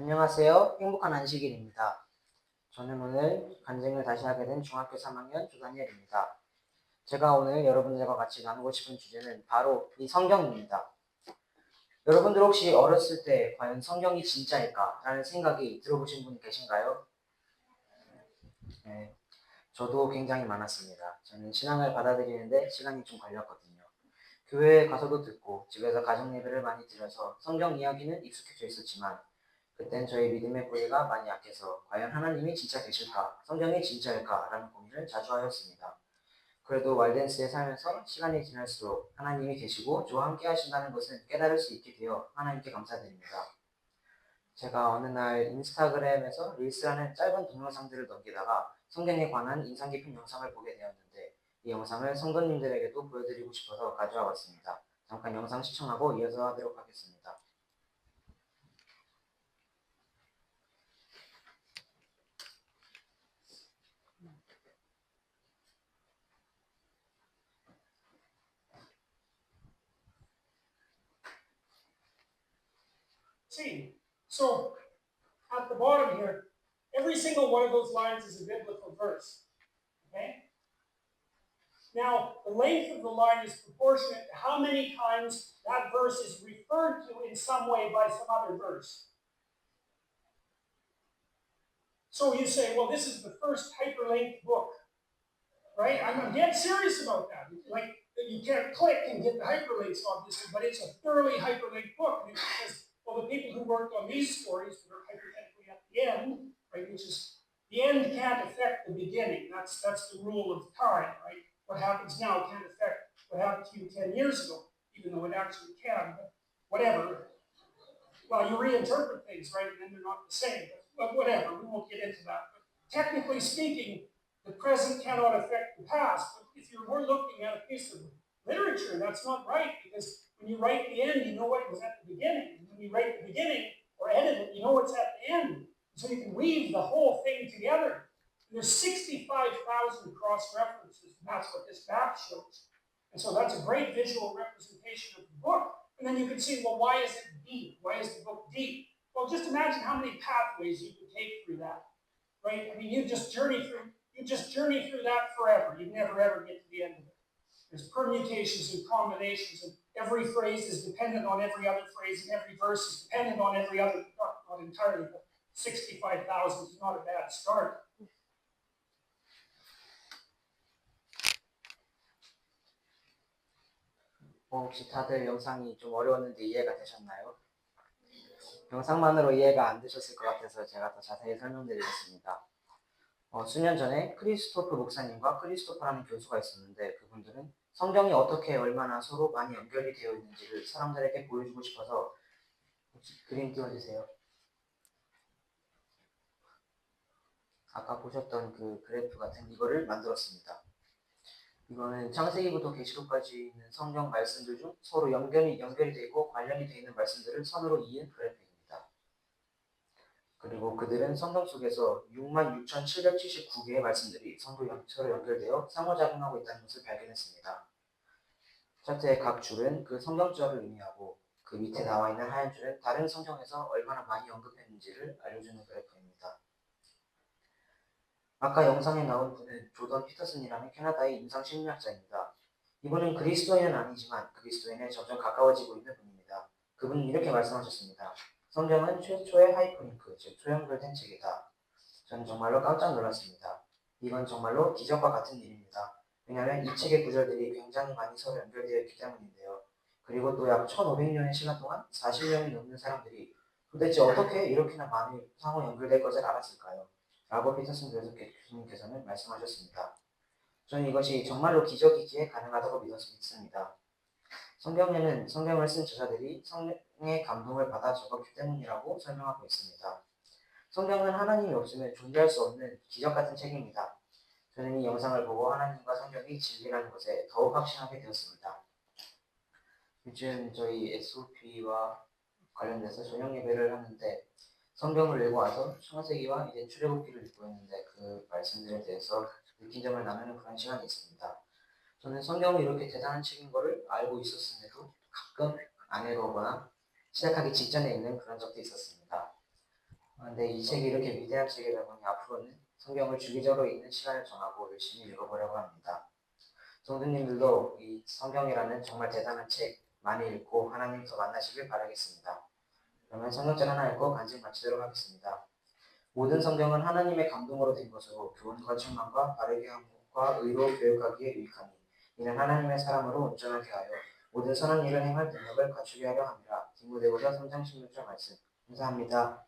안녕하세요. 행복한 안식일입니다. 저는 오늘 간증을 다시 하게 된 중학교 3학년 조다니엘입니다. 제가 오늘 여러분들과 같이 나누고 싶은 주제는 바로 이 성경입니다. 여러분들 혹시 어렸을 때 과연 성경이 진짜일까? 라는 생각이 들어보신 분 계신가요? 네, 저도 굉장히 많았습니다. 저는 신앙을 받아들이는데 시간이 좀 걸렸거든요. 교회에 가서도 듣고 집에서 가정 예배를 많이 드려서 성경 이야기는 익숙해져 있었지만 그땐 저희 믿음의 뿌리가 많이 약해서 과연 하나님이 진짜 계실까? 성경이 진짜일까? 라는 고민을 자주 하였습니다. 그래도 왈덴스에 살면서 시간이 지날수록 하나님이 계시고 저와 함께 하신다는 것은 깨달을 수 있게 되어 하나님께 감사드립니다. 제가 어느 날 인스타그램에서 릴스라는 짧은 동영상들을 넘기다가 성경에 관한 인상 깊은 영상을 보게 되었는데 이 영상을 성도님들에게도 보여드리고 싶어서 가져와 봤습니다. 잠깐 영상 시청하고 이어서 하도록 하겠습니다. See, so at the bottom here, every single one of those lines is a biblical verse. Okay? Now, the length of the line is proportionate to how many times that verse is referred to in some way by some other verse. So you say, well, this is the first hyperlinked book, right? I'm, dead serious about that. Like, you can't click and get the hyperlinks, obviously, but it's a thoroughly hyperlinked book the people who worked on these stories that are hypothetically at the end, right, which is the end can't affect the beginning. That's that's the rule of time, right? What happens now can't affect what happened to you ten years ago, even though it actually can. But whatever. Well, you reinterpret things, right, and then they're not the same. But, but whatever. We won't get into that. But technically speaking, the present cannot affect the past. But if you're we're looking at a piece of literature, that's not right because when you write the end, you know what was at the beginning. When you write the beginning or edit it, you know what's at the end. So you can weave the whole thing together. And there's 65,000 cross references, and that's what this map shows. And so that's a great visual representation of the book. And then you can see, well, why is it deep? Why is the book deep? Well, just imagine how many pathways you can take through that. Right? I mean, you just journey through you just journey through that forever. You never ever get to the end of it. There's permutations and combinations, and every phrase is dependent on every other phrase, and every verse is dependent on every other, not, not entirely, but 65,000 is not a bad start. 어, 혹시 다들 영상이 좀 어려웠는데 이해가 되셨나요? 영상만으로 이해가 안 되셨을 것 같아서 제가 더 자세히 설명드리겠습니다. 어, 수년 전에 크리스토프 목사님과 크리스토퍼라는 교수가 있었는데 그분들은 성경이 어떻게 얼마나 서로 많이 연결이 되어 있는지를 사람들에게 보여주고 싶어서 그림 띄워주세요. 아까 보셨던 그 그래프 같은 이거를 만들었습니다. 이거는 창세기부터 계시록까지 있는 성경 말씀들 중 서로 연결이 연결이 되고 관련이 되어 있는 말씀들을 선으로 이은 그래프입니다. 그리고 그들은 성경 속에서 66,779개의 말씀들이 서로 연- 서로 연결되어 상호작용하고 있다는 것을 발견했습니다. 차트의 각 줄은 그 성경절을 의미하고 그 밑에 나와 있는 하얀 줄은 다른 성경에서 얼마나 많이 언급했는지를 알려주는 그래프입니다. 아까 영상에 나온 분은 조던 피터슨이라는 캐나다의 임상 심리학자입니다. 이분은 그리스도인은 아니지만 그리스도인에 점점 가까워지고 있는 분입니다. 그분은 이렇게 말씀하셨습니다. 성경은 최초의 하이퍼링크, 즉 초연결된 책이다. 저는 정말로 깜짝 놀랐습니다. 이건 정말로 기적과 같은 일입니다. 왜냐하면 이 책의 구절들이 굉장히 많이 서로 연결되어 있기 때문인데요. 그리고 또 약 1500년의 시간 동안 40명이 넘는 사람들이 도대체 어떻게 이렇게나 많이 상호 연결될 것을 알았을까요? 라고 피터슨 교수님께서는 말씀하셨습니다. 저는 이것이 정말로 기적이기에 가능하다고 믿습니다. 성경에는 성경을 쓴 저자들이 성령의 감동을 받아 적었기 때문이라고 설명하고 있습니다. 성경은 하나님이 없으면 존재할 수 없는 기적 같은 책입니다. 저는 이 영상을 보고 하나님과 성경이 진리라는 것에 더욱 확신하게 되었습니다. 요즘 저희 SOP와 관련돼서 저녁 예배를 하는데 성경을 읽고 와서 창세기와 이제 출애굽기를 읽고 있는데 그 말씀들에 대해서 느낀 점을 나누는 그런 시간이 있습니다. 저는 성경이 이렇게 대단한 책인 거를 알고 있었음에도 가끔 안 읽어보거나 시작하기 직전에 읽는 그런 적도 있었습니다. 아, 근데 이 책이 이렇게 위대한 책이다 보니 앞으로는 성경을 주기적으로 읽는 시간을 정하고 열심히 읽어보려고 합니다. 성도님들도 이 성경이라는 정말 대단한 책 많이 읽고 하나님 더 만나시길 바라겠습니다. 그러면 성경절 하나 읽고 간증 마치도록 하겠습니다. 모든 성경은 하나님의 감동으로 된 것으로 좋은 건축망과 바르게 함과 의로 교육하기에 유익하니 이는 하나님의 사람으로 온전하게 하여 모든 선한 일을 행할 능력을 갖추게 하려 함이라 디모데후서 3장 16절 말씀 감사합니다.